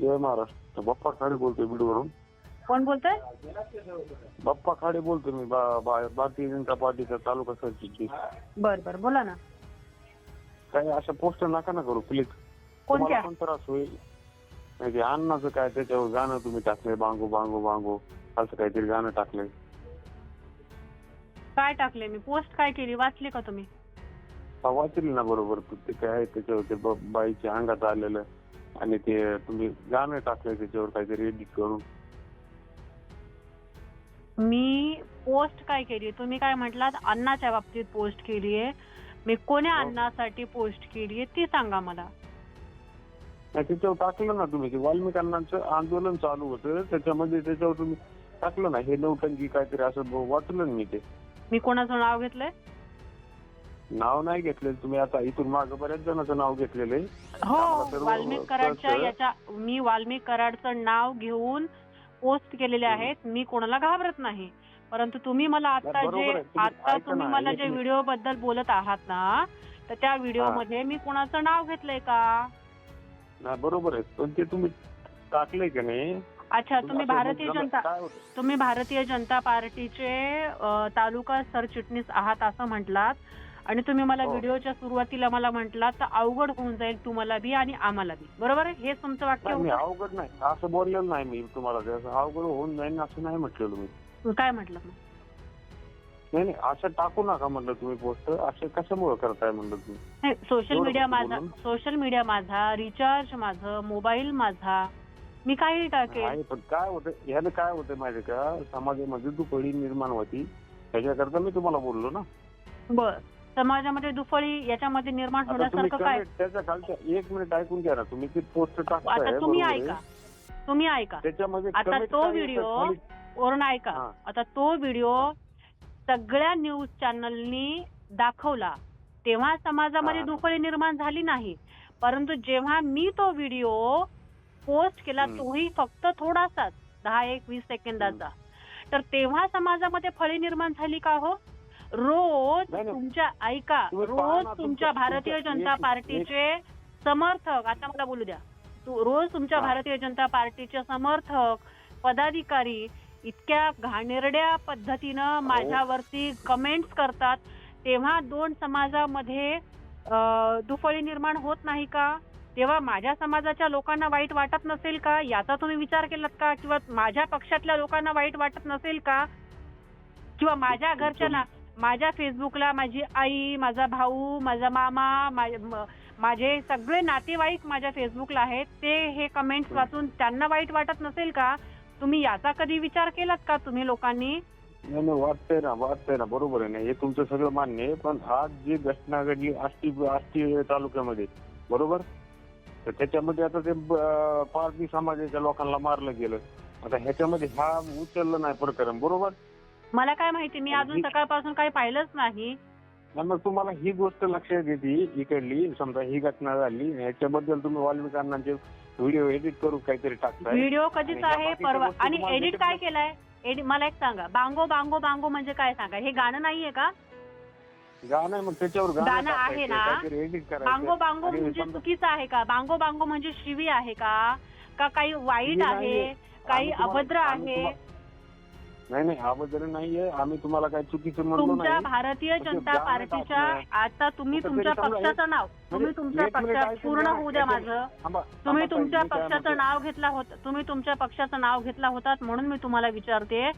जय महाराष्ट्र. बाप्पा खाडे बोलतोय बीडवरून. कोण बोलतोय? बाप्पा खाडे बोलतोय मी बा- बा- भारतीय जनता पार्टीचा तालुका सरचिटणीस बर बर बोला ना. काही अशा पोस्टर नका ना करू प्लीज कोणत्या? पण त्रास होईल. नाही ते अन्नाचं काय त्याच्यावर गाणं तुम्ही टाकलंय बांगो बांगो बांगो असं काहीतरी गाणं टाकलंय. काय टाकले मी पोस्ट काय केली? वाचली का तुम्ही? वाचली ना बरोबर ते काय आहे त्याच्यावर ते ब- बाईच्या अंगात आलेलं. आणि ते तुम्ही गाणं टाकलंय त्याच्यावर काहीतरी एडिट करून. मी पोस्ट काय केली तुम्ही काय म्हटलात अन्नाच्या बाबतीत पोस्ट केली आहे. मी कोण्या हो. अन्नासाठी पोस्ट केली आहे ती सांगा मला. नाही त्याच्यावर टाकलं ना तुम्ही ते वाल्मिकांनाचं आंदोलन चालू होतं. त्याच्यामध्ये त्याच्यावर तुम्ही टाकलं ना हे नौटंकी काहीतरी असं ब- वाचलं ना मी ते. मी कोणाचं नाव घेतलंय? नाव नाही घेतलेलं. तुम्ही आता इथून मागं बऱ्याच जणांचं नाव घेतलेलं आहे. हो सर्व वाल्मिक कराडच्या कळतं. याच्या मी वाल्मिक कराडचं नाव घेऊन पोस्ट केलेले आहेत. मी कोणाला घाबरत नाही. परंतु तुम्ही मला आता बरोबर जे आहे. तुम्ही आता ऐका तुम्ही ना, मला एक जे मिनिट. व्हिडिओ बद्दल बोलत आहात ना तर त्या व्हिडिओमध्ये मी कोणाचं नाव घेतलंय का? नाही बरोबर आहे. पण ते तुम्ही टाकलंय का नाही? अच्छा तुम्ही असं भारतीय जनता काय होतं? तुम्ही भारतीय जनता पार्टीचे अ, तालुका सरचिटणीस आहात असं म्हटलात. आणि तुम्ही मला हो. व्हिडिओच्या सुरुवातीला मला म्हटलात तर अवघड होऊन जाईल तुम्हाला बी आणि आम्हाला बी. बरोबर आहे? हेच तुमचं वाक्य नाही, मी होतं? अवघड नाही. असं बोललेलं नाही मी तुम्हाला. ते असं अवघड होऊन जाईल असं नाही म्हटलेलं मी. काय म्हटलं? मग? नाही नाही. असं टाकू नका म्हणलं तुम्ही पोस्ट. असं कशामुळे करताय म्हणलं तुम्ही? नाही सोशल एवढं मीडिया फक्त माझा बोलून? सोशल मीडिया माझा रिचार्ज माझं मोबाईल माझा मी काही टाकेल. आहे पण काय होतं ह्यानं काय होतं माहिती का? समाजामध्ये दुपडी निर्माण होती त्याच्याकरता मी तुम्हाला बोललो ना. बर. समाजामध्ये दुफळी याच्यामध्ये निर्माण आता तुम्ही होण्यासारखं काय comment त्याच्या खालच्या एक मिनिट ऐकून घ्या ना तुम्ही ती पोस्ट टाकताय आता तुम्ही बरोबर आहे. ऐका तुम्ही ऐका त्याच्यामध्ये आता comment तो काय व्हिडिओ खाली? वरून ऐका हा. आता तो व्हिडिओ सगळ्या न्यूज चॅनलनी दाखवला तेव्हा समाजामध्ये हा. दुफळी निर्माण झाली नाही परंतु जेव्हा मी तो व्हिडिओ पोस्ट केला हम्म. तोही फक्त थोडासाच दहा एक वीस सेकंदाचा तर तेव्हा समाजामध्ये फळी निर्माण झाली का हो रोज. तुमच्या ऐका रोज तुमच्या भारतीय जनता पार्टीचे समर्थक आता मला बोलू द्या. तू- रोज तुमच्या. भारतीय जनता पार्टीचे समर्थक पदाधिकारी इतक्या घाणेरड्या पद्धतीनं माझ्यावरती कमेंट्स करतात तेव्हा दोन समाजामध्ये दुफळी निर्माण होत नाही का? तेव्हा माझ्या समाजाच्या लोकांना वाईट वाटत नसेल का? याचा तुम्ही विचार केलात का? किंवा माझ्या पक्षातल्या लोकांना वाईट वाटत नसेल का? किंवा माझ्या घरच्या ना माझ्या फेसबुकला माझी आई माझा भाऊ माझा मामा माझे सगळे नातेवाईक माझ्या फेसबुकला आहेत. ते हे कमेंट्स वाचून त्यांना वाईट वाटत नसेल का? तुम्ही याचा कधी विचार केलात का तुम्ही लोकांनी? नाही नाही वाटतंय ना वाटतंय ना बरोबर आहे ना. हे तुमचं सगळं मान्य आहे पण आज जी घटना घडली आष्टी आष्टी तालुक्यामध्ये बरोबर? तर त्याच्यामध्ये आता ते पारधी समाजाच्या लोकांना मारलं गेलं. आता ह्याच्यामध्ये हा उचललं नाही प्रकरण बरोबर? मला काय माहिती मी अजून सकाळपासून काही पाहिलंच नाही. मग तुम्हाला ही गोष्ट लक्षात येते इकडली समजा ही घटना झाली ह्याच्याबद्दल तुम्ही वाल्मिकांचे व्हिडिओ एडिट करू काहीतरी टाकताय. व्हिडिओ कधीच आहे परवा आणि एडिट काय केलंय? एडिट मला एक सांगा बांगो बांगो बांगो म्हणजे काय सांगा? हे गाणं नाहीये का? गाणं आहे, मग त्याच्यावर गाणं आहे ना? बांगो बांगो म्हणजे चुकीचं आहे का? बांगो बांगो म्हणजे शिवी आहे का? का काही वाईट आहे. काही अभद्र आहे? नाही नाही अभद्र नाहीये आम्ही तुम्हाला काही चुकीचं म्हणलो तुमच्या नाही भारतीय म्हणजे जनता पार्टीच्या टाकणं. आता तुम्ही कुठं तुमच्या तरी पक्षाचं नाव तुम्ही तुमच्या एक मिनिट पक्षात ऐकून पूर्ण घ्या. होऊ द्या माझं थांबा, तुम्ही थांबा तुमच्या ताई, मी काय पक्षाचं. नाव घेतला होता तुम्ही तुमच्या पक्षाचं नाव घेतला होतात म्हणून मी तुम्हाला विचारते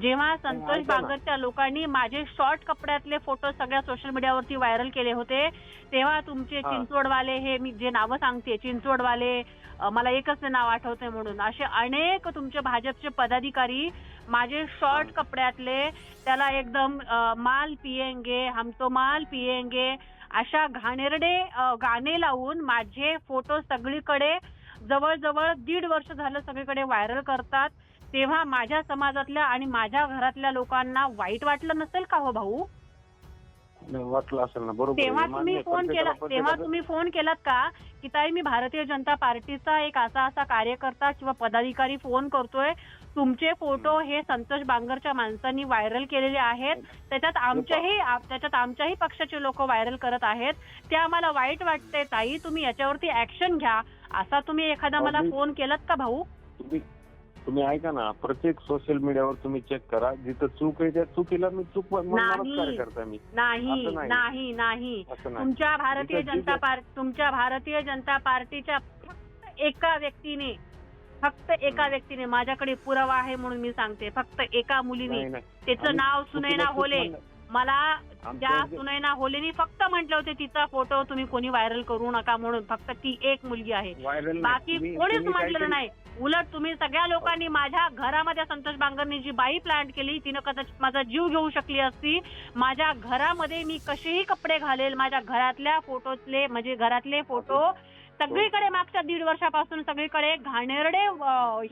जेव्हा संतोष ऐका ना. बागरच्या लोकांनी माझे शॉर्ट कपड्यातले फोटो सगळ्या सोशल मीडियावरती व्हायरल केले होते तेव्हा तुमचे हा. चिंचवडवाले हे मी जे नावं सांगते चिंचवडवाले अ, मला एकच नाव आठवते म्हणून असे अनेक तुमचे भाजपचे पदाधिकारी माझे शॉर्ट कपड्यातले त्याला एकदम माल पिएंगे हम तो माल पिएंगे अशा घाणेरडे गाणे लावून माझे फोटो सगळीकडे जवळजवळ दीड वर्ष झालं सगळीकडे व्हायरल करतात. तेव्हा माझ्या समाजातल्या आणि माझ्या घरातल्या लोकांना वाईट वाटलं नसेल का हो भाऊ? वाटलं असेल ना बरोबर तेव्हा आहे, तुम्ही मान्य. फोन केला प्रत्येकाला- तेव्हा प्रत्येकाचं- तुम्ही फोन केलात का की ताई मी भारतीय जनता पार्टीचा एक असा असा कार्यकर्ता किंवा पदाधिकारी फोन करतोय. तुमचे फोटो हे संतोष बांगरच्या माणसांनी व्हायरल केलेले आहेत. त्याच्यात आमच्याही आ- त्याच्यात आमच्याही पक्षाचे लोक व्हायरल करत आहेत. ते आम्हाला वाईट वाटते ताई. तुम्ही याच्यावरती ऍक्शन घ्या. असा तुम्ही एखादा मला अगदी. फोन केलात का भाऊ? तुम्ही तुम्ही ऐका ना प्रत्येक सोशल मीडियावर तुम्ही चेक करा जिथं चूक आहे त्या चुकीला मी चूक नाही. मी नाही असं नाही. नाही नाही असं नाही तुमच्या भारतीय जनता पार्टी तुमच्या भारतीय जनता पार्टीच्या फक्त एका व्यक्तीने फक्त एका. व्यक्तीने माझ्याकडे पुरावा आहे म्हणून मी सांगते फक्त एका मुलीने नाही नाही त्याचं आम्ही नाव सुनैना चुकीला चूक होले म्हणलं. मला त्या आमच्या जे- सुनैना होलेनी फक्त म्हटले होते तिचा फोटो तुम्ही कोणी व्हायरल करू नका म्हणून. फक्त ती एक मुलगी आहे. बाकी कोणीच म्हटलेलं नाही. उलट तुम्ही सगळ्या लोकांनी माझ्या घरामध्ये संतोष बांगरनी जी बाई प्लांट केली तिनं कदाचित माझा जीव घेऊ शकली असती. माझ्या घरामध्ये मी कसेही कपडे घालेल माझ्या घरातल्या फोटोतले म्हणजे घरातले फोटो सगळीकडे मागच्या दीड वर्षापासून सगळीकडे घाणेरडे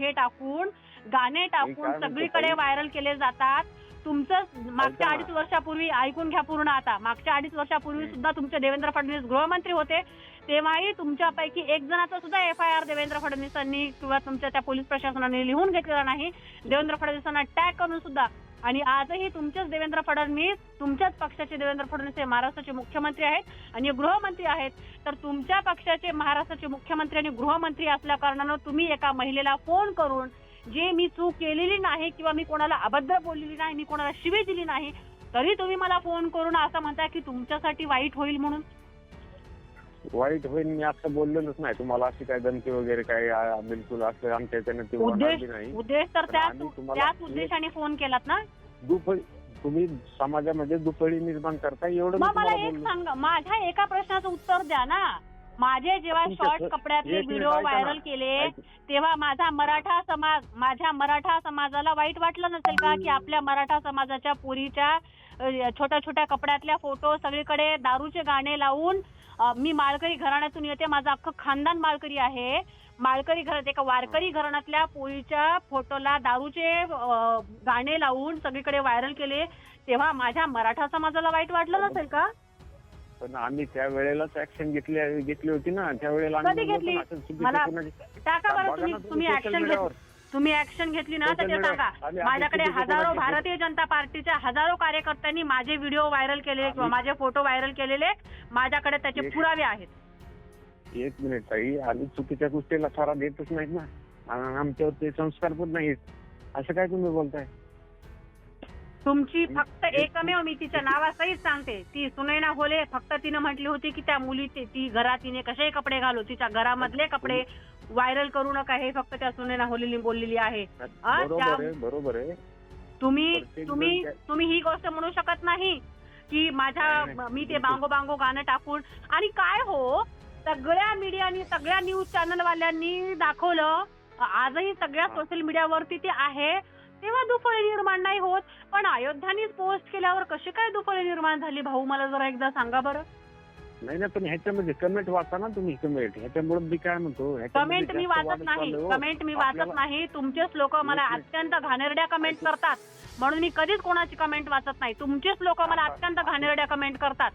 हे टाकून गाणे टाकून सगळीकडे? व्हायरल केले जातात तुमचं मागच्या ऐका ना. अडीच वर्षापूर्वी ऐकून घ्या पूर्ण आता मागच्या अडीच वर्षापूर्वी. सुद्धा तुमचे देवेंद्र फडणवीस गृहमंत्री होते तेव्हाही तुमच्यापैकी एक जणाचा सुद्धा एफ आय आर देवेंद्र फडणवीसांनी किंवा तुमच्या त्या पोलीस प्रशासनाने लिहून घेतलेला नाही देवेंद्र फडणवीसांना टॅग करून सुद्धा आणि आजही तुमचेच देवेंद्र फडणवीस तुमच्याच पक्षाचे देवेंद्र फडणवीस हे महाराष्ट्राचे मुख्यमंत्री आहेत आणि गृहमंत्री आहेत. तर तुमच्या पक्षाचे महाराष्ट्राचे मुख्यमंत्री आणि गृहमंत्री असल्या कारणानं तुम्ही एका महिलेला फोन करून जे मी चूक केलेली नाही किंवा मी कोणाला अभद्र बोललेली नाही मी कोणाला शिवी दिली नाही तरी तुम्ही मला फोन करून असं म्हणताय की तुमच्यासाठी वाईट होईल म्हणून. वाईट होईल मी असं बोललेलोच नाही. तुम्हाला अशी काय धमकी वगैरे काय आ, बिलकुल असं आमच्या याच्यानं ते होणार उद्देश बी नाही. उद्देश तर पण त्याच आम्ही तुम्हाला त्याच उद्देशाने फोन केलात ना? दुफळी तुम्ही समाजामध्ये दुफळी निर्माण करता एवढं मी मग मला तुम्हाला एक बोललो. सांगा माझ्या एका प्रश्नाचं उत्तर द्या ना. माझे जेव्हा शॉर्ट कपड्यातले एक मिनिट व्हिडिओ ऐका ना. व्हायरल केले ऐक- तेव्हा माझा मराठा समाज माझ्या मराठा समाजाला वाईट वाटलं नसेल का की आपल्या मराठा समाजाच्या पुरीच्या छोट्या छोट्या कपड्यातल्या फोटो सगळीकडे दारूचे गाणे लावून मी माळकरी घराण्यातून येते. माझं अख्खं खानदान माळकरी आहे. माळकरी घरात एका वारकरी घराण्यातल्या पोळीच्या फोटोला दारूचे गाणे लावून सगळीकडे व्हायरल केले. तेव्हा माझ्या मराठा समाजाला वाईट वाटलं नसेल का? पण आम्ही त्या वेळेलाच ऍक्शन घेतली घेतली होती ना. त्यावेळेला मला टाका बरं तुम्ही ऍक्शन तुम्ही ऍक्शन घेतली ना तर Social ते सांगा. माझ्याकडे हजारो भारतीय जनता पार्टीच्या हजारो कार्यकर्त्यांनी माझे व्हिडिओ व्हायरल केलेले किंवा माझे फोटो व्हायरल केलेले. माझ्याकडे त्याचे पुरावे आहेत. एक मिनिट ताई. आम्ही चुकीच्या गोष्टीला थारा देतच नाहीत ना. आमच्यावर ते संस्कार पण नाहीत असं काय तुम्ही बोलताय? तुमची फक्त एकमेव मी तिच्या नावासहित सांगते. ती सुनैना होले फक्त तिनं म्हटली होती की त्या मुली ती- ती घरात तिने कसे कपडे घालू तिच्या घरामधले कपडे व्हायरल करू नका हे फक्त त्या सुनैना होलेली बोललेली आहे. बरोबर आहे तुम्ही तुम्ही तुम्ही ही गोष्ट म्हणू शकत नाही की माझ्या. मी ते बांगो बांगो गाणं टाकून आणि काय हो सगळ्या मीडियानी सगळ्या न्यूज चॅनल वाल्यांनी दाखवलं आजही सगळ्या. सोशल मीडियावरती ते आहे. तेव्हा दुफळी निर्माण नाही होत पण अयोध्यानीच पोस्ट केल्यावर कशी काय दुफळी निर्माण झाली भाऊ? मला जरा एकदा सांगा बरं. नाही ना पण ह्याच्यामध्ये कमेंट वाचा ना तुम्ही कमेंट ह्याच्यामुळे मी काय म्हणतो ह्याच्यामध्ये कमेंट मी जास्त वाचत नाही. कमेंट मी वाचत आपल्याला- नाही तुमचेच लोक मला. अत्यंत घाणेरड्या कमेंट. करतात म्हणून मी कधीच कोणाची कमेंट वाचत नाही तुमचेच लोक मला अत्यंत घाणेरड्या कमेंट करतात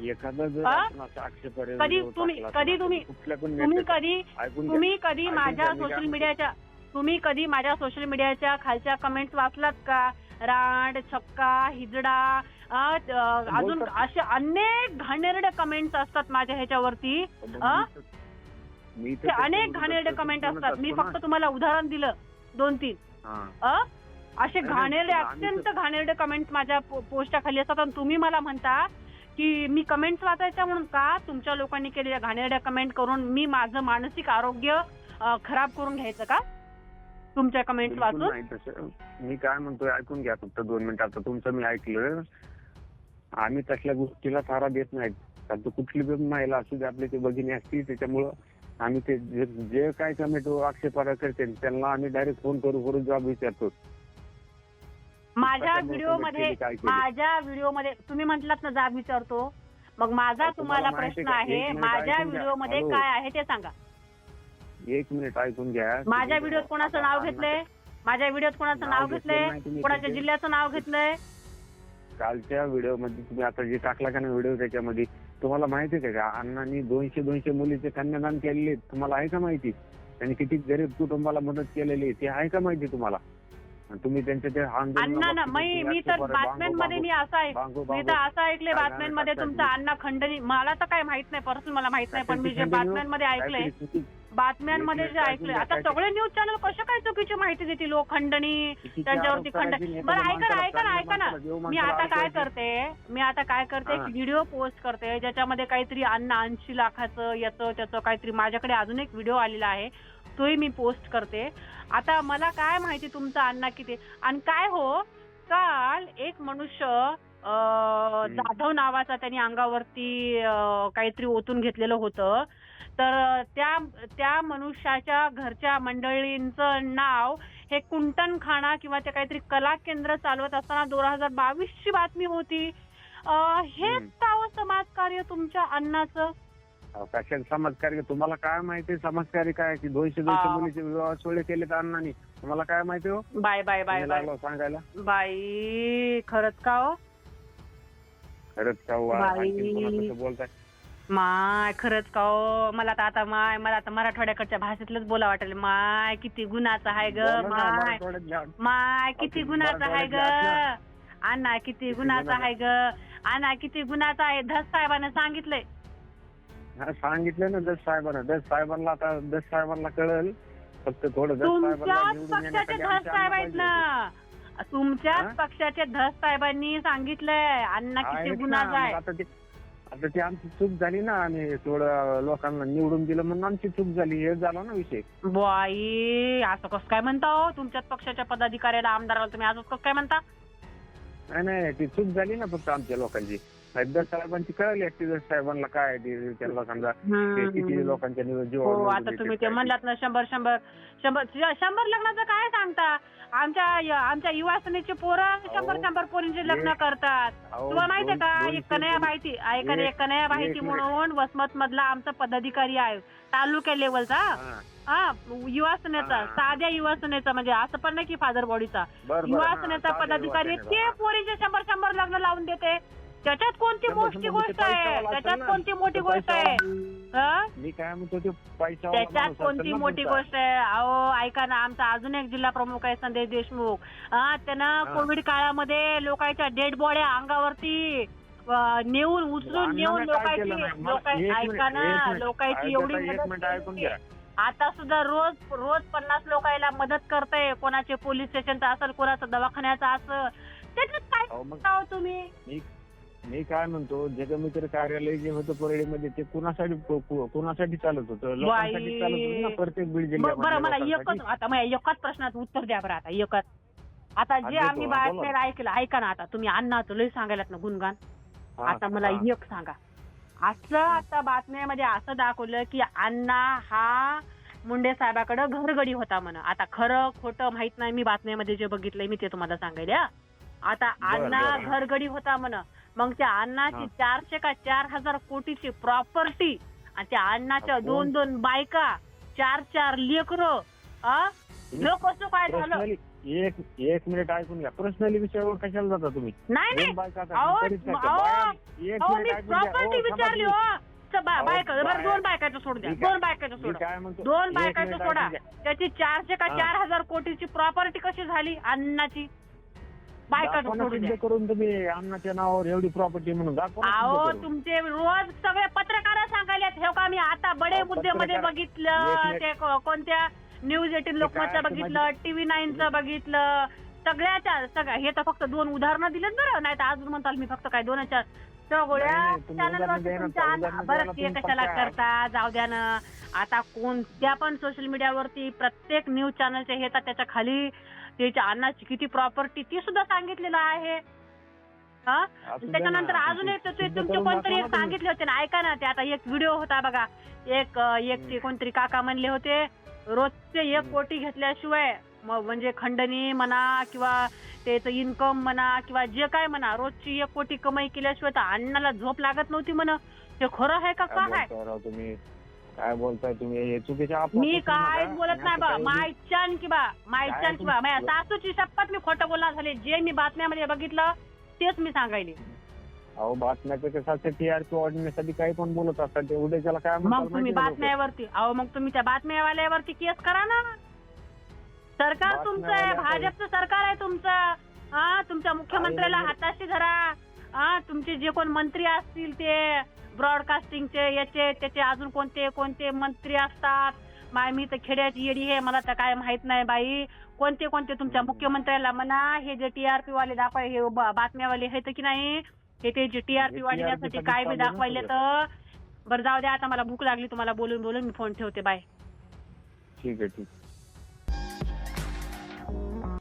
एखादा जर हा? आपण असा आक्षेप आहे, कधी तुम्ही- टाकला कधी तुम्ही- कुठल्या पण तुम्ही नेत्याचा कधी ऐकून घ्या. तुम्ही कधी ऐकून माझ्या घ्या, मी काय सोशल म्हणतो. मीडियाच्या तुम्ही कधी माझ्या सोशल मीडियाच्या खालच्या कमेंट्स वाचलात का रांड छक्का हिजडा अजून. असे अनेक घाणेरडे कमेंट्स असतात माझ्या ह्याच्यावरती. अनेक घाणेरडे कमेंट असतात. मी फक्त. तुम्हाला उदाहरण दिलं दोन तीन. अ? असे घाणेरडे अत्यंत घाणेरडे कमेंट्स माझ्या पो- पोस्टच्या खाली असतात. आणि तुम्ही मला म्हणता की मी कमेंट्स वाचायच्या म्हणून का? तुमच्या लोकांनी केलेल्या घाणेरड्या कमेंट करून मी माझं मानसिक आरोग्य खराब करून घ्यायचं का? तुमच्या कमेंट्स बिलकुल वाचून नाही तसं मी काय म्हणतोय ऐकून घ्या फक्त दोन मिनिटं आता तुमचं मी ऐकलं आम्ही तसल्या गोष्टीला थारा देत नाहीत कारण तो कुठली पण महिला असू दे आपली ती भगिनी असती त्याच्यामुळं आम्ही ते जे जे काय कमेंट आक्षेपार्ह करते त्यांना आम्ही डायरेक्ट फोन करू करून जॉब विचारतो माझ्या व्हिडिओमध्ये केली, काय केली? माझ्या व्हिडिओमध्ये तुम्ही म्हटलात ना जाब विचारतो मग माझा अहो, तुम्हाला तुम्हाला माहिती प्रश्न आहे का? आहे एक मिनिट माझ्या ऐकून घ्या. व्हिडिओमध्ये हॅलो. काय आहे ते सांगा एक मिनिट ऐकून घ्या. माझ्या व्हिडिओत कोणाचं नाव घेतलंय? माझ्या व्हिडिओत कोणाचं नाव नाव घेतलं घेतलंय? नाही तुम्ही कोणाच्या. जिल्ह्याचं नाव घेतलंय? कालच्या व्हिडिओमध्ये तुम्ही आता जे टाकला का ना व्हिडिओ त्याच्यामध्ये तुम्हाला माहिती आहे का? अण्णांनी दोनशे दोनशे मुलीचे कन्यादान केलेले आहेत. तुम्हाला आहे का माहिती? त्यांनी किती गरीब कुटुंबाला मदत केलेली आहे ते आहे का माहिती तुम्हाला? आणि तुम्ही त्यांचे ते अण्णा ना मी मी तर बातम्यांमध्ये मी असं ऐक मी तर असं ऐकलंय काय बातम्यांमध्ये झालं, तुमचं अण्णा खंडणी. मला तर काय माहीत नाही पर्सनल मला माहीत नाही पण मी जे खंडणी बातम्यांमध्ये ऐकलंय बातम्यांमध्ये जे ऐकलंय. आता सगळे न्यूज चॅनल कशा काय चुकीची माहिती देतील? लोक खंडणी त्यांच्यावरती खंड. बरं ऐका ऐका ना ऐका ना. मी आता काय. करते? मी आता काय करते? एक. व्हिडिओ पोस्ट करते ज्याच्यामध्ये काहीतरी अन्न ऐंशी लाखाचं याचं त्याचं काहीतरी माझ्याकडे अजून एक व्हिडिओ आलेला आहे. तोही मी पोस्ट करते. आता मला काय माहिती तुमचा अण्णा किती? आणि काय हो? काल एक मनुष्य जाधव नावाचा त्यांनी अंगावरती काहीतरी ओतून घेतलेलं होतं. तर त्या त्या मनुष्याच्या घरच्या मंडळींचं नाव हे कुंटनखाना किंवा ते काहीतरी कला केंद्र चालवत असताना दोन हजार बावीस ची बातमी होती. हे हम्म. का समाजकार्य तुमच्या अण्णाचं अहो, कशाला समाजकार्य? तुम्हाला काय माहिती समाजकार्य काय? की दोनशे दोनशे. मुलीचे विवाह सोळे केले तर अण्णांनी तुम्हाला काय माहिती हो? बाय बाय बाय लागलो सांगायला. बाई खरंच का हो? खरंच का हो? बोलताय? माय खरंच का हो? मला तर आता माय मला आता मराठवाड्याकडच्या भाषेतलंच बोला वाटेल. माय किती गुणाचं आहे ग बोला ना, माय. मराठवाड्यात घ्या. माय किती अहो, गुणाचं आहे ग. मराठवाड्यात अण्णा किती गुणाचं गुणाचं? आहे ग. अण्णा किती गुणाचं आहे धस साहेबांना सांगितलंय. हा, सांगितलं ना दस साहेबांना. दस साहेबांना आता दस साहेबांना कळेल. फक्त थोडं दस साहेबांना तुमच्याच निवडून पक्षाचे येण्यासाठी धस साहेब आहेत ना. तुमच्याच हा? पक्षाचे धस साहेबांनी सांगितलंय. अण्णा. किती आहेत ना, गुणाचं मग आहे आता ते आता ती आमची चूक झाली ना आम्ही थोडं लोकांना निवडून दिलं म्हणून आमची चूक झाली. हे झाला ना विषय. बाई असं कसं काय म्हणता हो? तुमच्याच पक्षाच्या पदाधिकाऱ्याला आमदाराला तुम्ही असं कसं काय म्हणता? नाही नाही ती चूक झाली ना फक्त आमच्या लोकांची. दस साहेबांची कळली असती दस साहेबांना काय ते त्यांना समजा ते किती लोकांच्या हो आता तुम्ही ते म्हणलात ना शंभर शंभर शंभर शंभर लग्नाचं काय सांगता? आमच्या आमच्या युवा सेनेचे पोरं शंभर शंभर पोरींचे लग्न करतात. तुम्हाला माहितीये का? एक कन्हैया पोरी- माहिती ऐकणे एक- कन्हैया माहिती. म्हणून वसमत मधला आमचा पदाधिकारी आहे. तालुक्या लेवलचा. हा, युवा सेनेचा. साध्या युवा सेनेचा म्हणजे असं पण नाही की फादर बॉडीचा युवा सेनेचा पदाधिकारी ते. पोरीचे शंभर शंभर लग्न लावून देते. त्याच्यात कोणती मोठी गोष्ट आहे त्याच्यात असेल. कोणती मोठी गोष्ट आहे हा? मी काय म्हणतो ते पैसा त्याच्यात कोणती मोठी गोष्ट आहे अहो ऐका ना आमचा अजून एक जिल्हा प्रमुख आहे संदेश देशमुख हा त्यानं हा. कोविड काळामध्ये लोकांच्या डेड बॉड्या अंगावरती अं, नेऊन उचलून नेऊन लोकांची केलं नाही? मला लोकां- एक मिनिट, ऐका ना. लोकांची एवढी ताई, एक मदत मिनिट ऐकून केली. घ्या आता सुद्धा रोज रोज पन्नास लोकांना मदत करते कोणाचे पोलीस स्टेशनचं असेल कोणाचं दवाखान्याचं असं त्याच्यात काय अहो, मग करता हो तुम्ही मी मी काय म्हणतो जगमित्र कार्यालय जे होतं परळीमध्ये ते कुणासाठी कुणासाठी चालत होतं लोकांसाठी चालत होतं ना प्रत्येक बीड बरं मला. एकच आता मला एकाच प्रश्नाचं उत्तर द्या बरं आता एकच आता जे आम्ही बोला. बातम्या ऐकलं ऐका ना आता तुम्ही अण्णाचं लय सांगायलात ना गुणगान हा, आता मला हा. एक सांगा असं आता बातम्यामध्ये असं दाखवलं की अण्णा हा मुंडे साहेबाकडे घरगडी होता म्हण आता खरं खोटं माहीत नाही मी बातम्यामध्ये जे बघितलंय मी ते तुम्हाला सांगेल हा. आता बरं, अण्णा बरं. घरगडी होता म्हण मग त्या अण्णाची. चारशे का चार हजार कोटीची प्रॉपर्टी आणि त्या अण्णाच्या दोन दोन बायका चार चार लेकर लोक कसं काय झालं? एक एक मिनिट ऐकून घ्या. पर्सनली विषयावर कशाला जाता तुम्ही? नाही. प्रॉपर्टी विचारली. हो बायका बरं दोन बायकाचं सोड द्या दोन बायकाचं सोडा दोन बायकाचं सोडा. त्याची चारशे का. चार हजार कोटीची प्रॉपर्टी कशी झाली? अन्नाची बायकाचं दाखवा ना सोडून द्या सिद्ध करून तुम्ही नावावर एवढी प्रॉपर्टी म्हणून अहो. तुमचे रोज सगळे पत्रकार सांगायला हे का मी आता बडे अहो, मुद्द्यामध्ये पत्रकार- बघितलं एक. ते को- कोणत्या न्यूज एटीन लोकमतचं असतं बघितलं टीव्ही नाईनचं बघितलं सगळ्याच्या सगळ्या हे तर फक्त दोन उदाहरणं दिलेत बरं नाही तर अजून म्हणताल मी फक्त काय दोन चार सगळ्या नाही, नाही, तुम्ही चॅनलवरती उदाहरणं द्या ना, तुमच्या उदाहरणं अन्न- द्यायला बरं ते तुम्ही कशाला पक्का. करता जाऊ द्या ना आता कोणत्या पण सोशल मीडियावरती प्रत्येक न्यूज चॅनलचे हे तर त्याच्याखाली त्याच्या अन्नाची किती प्रॉपर्टी ती सुद्धा सांगितलेलं आहे. हा? त्याच्यानंतर अजून एक ते तुमचे कोणतरी एक. सांगितले होते ना ऐका ना ते आता एक व्हिडिओ होता बघा. एक एक ते कोणतरी काका म्हणले होते रोजचे एक. कोटी घेतल्याशिवाय म्हणजे खंडणी म्हणा किंवा त्याचं इन्कम म्हणा किंवा जे काय म्हणा रोजची एक कोटी कमाई केल्याशिवाय तर अण्णाला झोप लागत नव्हती म्हणा. ते खरं आहे का काय तुम्ही? काय बोलताय तुम्ही? हे चुकीच्या अफवा मी पसरू काय नका. बोलत नाही आणि बा आता काही- मायच्यान किंवा मायच्यान किंवा तुम्ही- माझ्या सासूची शपथ मी खोटं बोलणार झाले. जे मी बातम्यामध्ये बघितलं तेच मी सांगायले. अहो बातम्याचं कसं असतं टीआरपी वाढवण्यासाठी काही पण बोलत असतात. ते उद्याच्याला काय म्हणतात मग तुम्ही माहिती आहे का लोकं? बातम्यावरती अहो मग तुम्ही त्या बातम्यावाल्यावरती केस करा ना. सरकार तुमचं आहे भाजपचं सरकार आहे तुमचं. हा तुमच्या मुख्यमंत्र्याला हाताशी धरा. हा तुमचे जे कोण मंत्री असतील ते. ब्रॉडकास्टिंगचे याचे त्याचे अजून कोणते कोणते मंत्री असतात? माय मी तर खेड्याची येडी आहे मला तर काय माहीत नाही बाई. कोणते कोणते तुमच्या मुख्यमंत्र्याला म्हणा हे जे टीआरपी वाले दाखवा हे बातम्यावाले आहेत की नाही? हे ते जे टीआरपी वाढण्यासाठी TRP काय बी दाखवायले तर? बरं जाऊ द्या आता मला भूक लागली तुम्हाला बोलून बोलून मी फोन ठेवते बाय. ठीक आहे ठीक.